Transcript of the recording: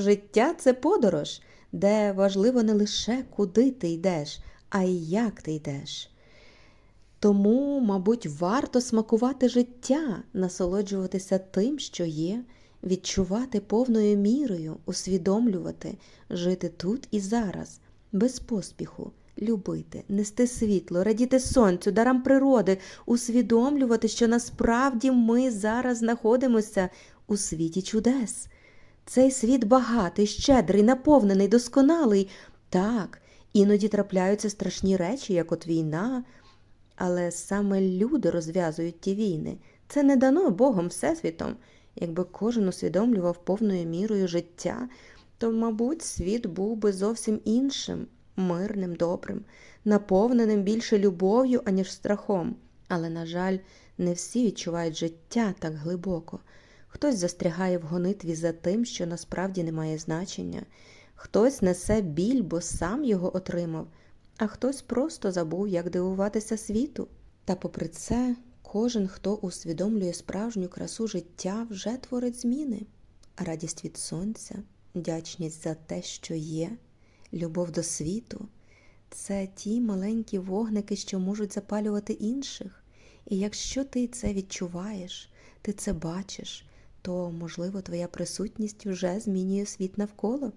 Життя це подорож, де важливо не лише куди ти йдеш, а й як ти йдеш. Тому, мабуть, варто смакувати життя, насолоджуватися тим, що є, відчувати повною мірою, усвідомлювати, жити тут і зараз, без поспіху, любити, нести світло, радіти сонцю, дарам природи, усвідомлювати, що насправді ми зараз знаходимося у світі чудес. Цей світ багатий, щедрий, наповнений, досконалий. Так, іноді трапляються страшні речі, як от війна, але саме люди розв'язують ті війни. Це не дано Богом Всесвітом. Якби кожен усвідомлював повною мірою життя, то, мабуть, світ був би зовсім іншим, мирним, добрим, наповненим більше любов'ю, аніж страхом. Але, на жаль, не всі відчувають життя так глибоко. Хтось застрягає в гонитві за тим, що насправді не має значення, хтось несе біль, бо сам його отримав, а хтось просто забув, як дивуватися світу. Та попри це, кожен, хто усвідомлює справжню красу життя, вже творить зміни. Радість від сонця, вдячність за те, що є, любов до світу це ті маленькі вогники, що можуть запалювати інших. І якщо ти це відчуваєш, ти це бачиш, то, можливо, твоя присутність вже змінює світ навколо.